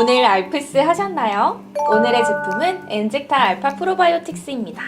오늘 알프스 하셨나요? 오늘의 제품은 엔젝타 알파 프로바이오틱스입니다.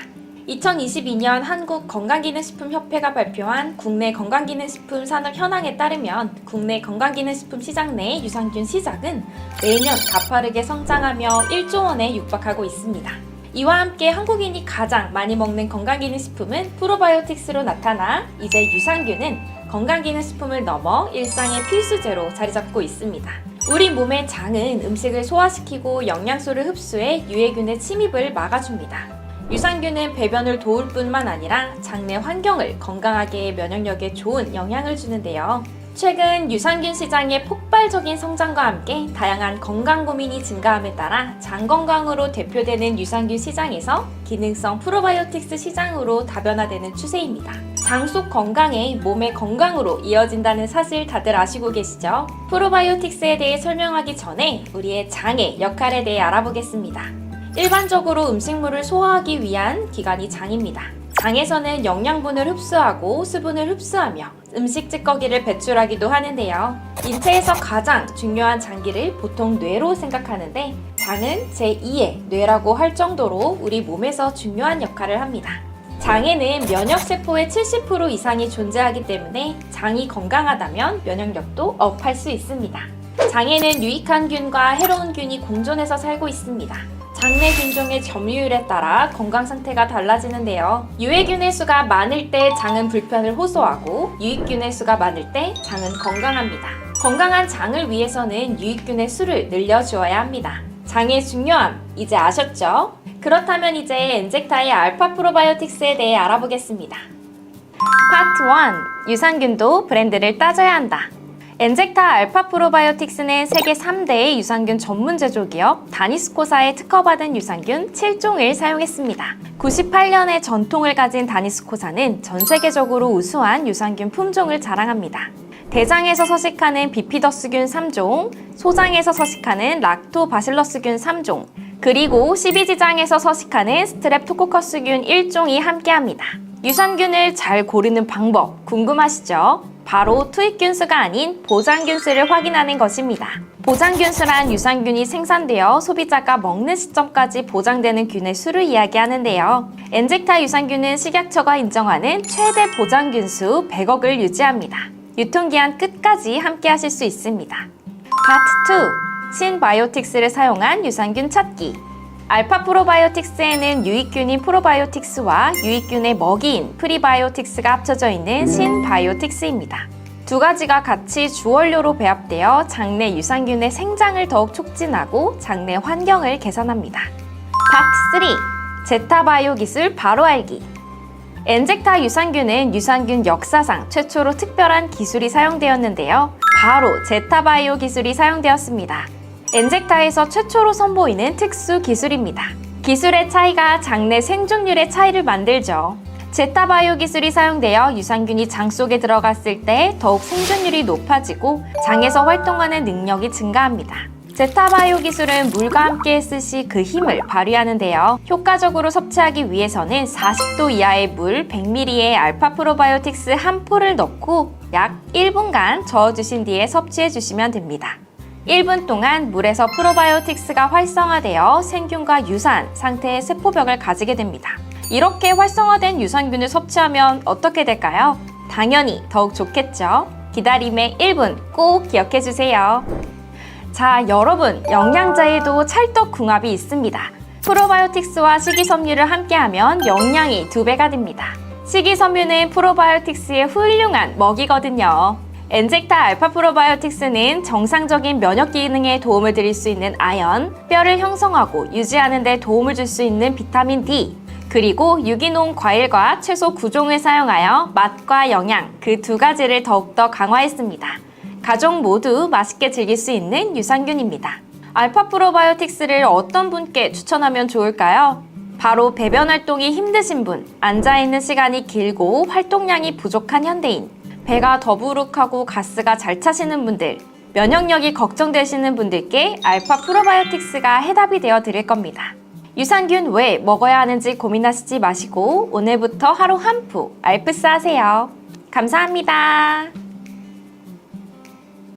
2022년 한국 건강기능식품협회가 발표한 국내 건강기능식품 산업 현황에 따르면 국내 건강기능식품 시장 내 유산균 시장은 매년 가파르게 성장하며 1조 원에 육박하고 있습니다. 이와 함께 한국인이 가장 많이 먹는 건강기능식품은 프로바이오틱스로 나타나 이제 유산균은 건강기능식품을 넘어 일상의 필수제로 자리 잡고 있습니다. 우리 몸의 장은 음식을 소화시키고 영양소를 흡수해 유해균의 침입을 막아줍니다. 유산균은 배변을 도울 뿐만 아니라 장내 환경을 건강하게 면역력에 좋은 영향을 주는데요. 최근 유산균 시장의 폭발적인 성장과 함께 다양한 건강 고민이 증가함에 따라 장 건강으로 대표되는 유산균 시장에서 기능성 프로바이오틱스 시장으로 다변화되는 추세입니다. 장 속 건강에 몸의 건강으로 이어진다는 사실 다들 아시고 계시죠? 프로바이오틱스에 대해 설명하기 전에 우리의 장의 역할에 대해 알아보겠습니다. 일반적으로 음식물을 소화하기 위한 기관이 장입니다. 장에서는 영양분을 흡수하고 수분을 흡수하며 음식 찌꺼기를 배출하기도 하는데요. 인체에서 가장 중요한 장기를 보통 뇌로 생각하는데 장은 제2의 뇌라고 할 정도로 우리 몸에서 중요한 역할을 합니다. 장에는 면역세포의 70% 이상이 존재하기 때문에 장이 건강하다면 면역력도 업할 수 있습니다. 장에는 유익한 균과 해로운 균이 공존해서 살고 있습니다. 장내 균종의 점유율에 따라 건강 상태가 달라지는데요. 유해균의 수가 많을 때 장은 불편을 호소하고 유익균의 수가 많을 때 장은 건강합니다. 건강한 장을 위해서는 유익균의 수를 늘려주어야 합니다. 장의 중요함 이제 아셨죠? 그렇다면 이제 엔젝타의 알파 프로바이오틱스에 대해 알아보겠습니다. 파트 1 유산균도 브랜드를 따져야 한다. 엔젝타 알파 프로바이오틱스는 세계 3대의 유산균 전문 제조기업 다니스코사에 특허받은 유산균 7종을 사용했습니다. 98년의 전통을 가진 다니스코사는 전 세계적으로 우수한 유산균 품종을 자랑합니다. 대장에서 서식하는 비피더스균 3종, 소장에서 서식하는 락토바실러스균 3종, 그리고 십이지장에서 서식하는 스트랩토코커스균 1종이 함께합니다. 유산균을 잘 고르는 방법 궁금하시죠? 바로 투입균 수가 아닌 보장균 수를 확인하는 것입니다. 보장균 수란 유산균이 생산되어 소비자가 먹는 시점까지 보장되는 균의 수를 이야기하는데요. 엔젝타 유산균은 식약처가 인정하는 최대 보장균 수 100억을 유지합니다. 유통기한 끝까지 함께 하실 수 있습니다. 파트 2. 신바이오틱스를 사용한 유산균 찾기. 알파 프로바이오틱스에는 유익균인 프로바이오틱스와 유익균의 먹이인 프리바이오틱스가 합쳐져 있는 신바이오틱스입니다. 두 가지가 같이 주원료로 배합되어 장내 유산균의 생장을 더욱 촉진하고 장내 환경을 개선합니다. 파트 3. 제타바이오 기술 바로 알기. 엔젝타 유산균은 유산균 역사상 최초로 특별한 기술이 사용되었는데요. 바로 제타바이오 기술이 사용되었습니다. 엔젝타에서 최초로 선보이는 특수 기술입니다. 기술의 차이가 장내 생존율의 차이를 만들죠. 제타바이오 기술이 사용되어 유산균이 장 속에 들어갔을 때 더욱 생존율이 높아지고 장에서 활동하는 능력이 증가합니다. 제타바이오 기술은 물과 함께 쓰시 그 힘을 발휘하는데요. 효과적으로 섭취하기 위해서는 40도 이하의 물 100ml에 알파 프로바이오틱스 한 포를 넣고 약 1분간 저어주신 뒤에 섭취해 주시면 됩니다. 1분 동안 물에서 프로바이오틱스가 활성화되어 생균과 유사한 상태의 세포벽을 가지게 됩니다. 이렇게 활성화된 유산균을 섭취하면 어떻게 될까요? 당연히 더욱 좋겠죠. 기다림의 1분 꼭 기억해 주세요. 자, 여러분, 영양제에도 찰떡궁합이 있습니다. 프로바이오틱스와 식이섬유를 함께하면 영양이 두 배가 됩니다. 식이섬유는 프로바이오틱스의 훌륭한 먹이거든요. 엔젝타 알파 프로바이오틱스는 정상적인 면역 기능에 도움을 드릴 수 있는 아연, 뼈를 형성하고 유지하는 데 도움을 줄 수 있는 비타민 D, 그리고 유기농 과일과 채소 9종을 사용하여 맛과 영양 그 두 가지를 더욱더 강화했습니다. 가족 모두 맛있게 즐길 수 있는 유산균입니다. 알파 프로바이오틱스를 어떤 분께 추천하면 좋을까요? 바로 배변 활동이 힘드신 분, 앉아있는 시간이 길고 활동량이 부족한 현대인, 배가 더부룩하고 가스가 잘 차시는 분들, 면역력이 걱정되시는 분들께 알파 프로바이오틱스가 해답이 되어 드릴 겁니다. 유산균 왜 먹어야 하는지 고민하시지 마시고 오늘부터 하루 한 푸 알프스 하세요. 감사합니다.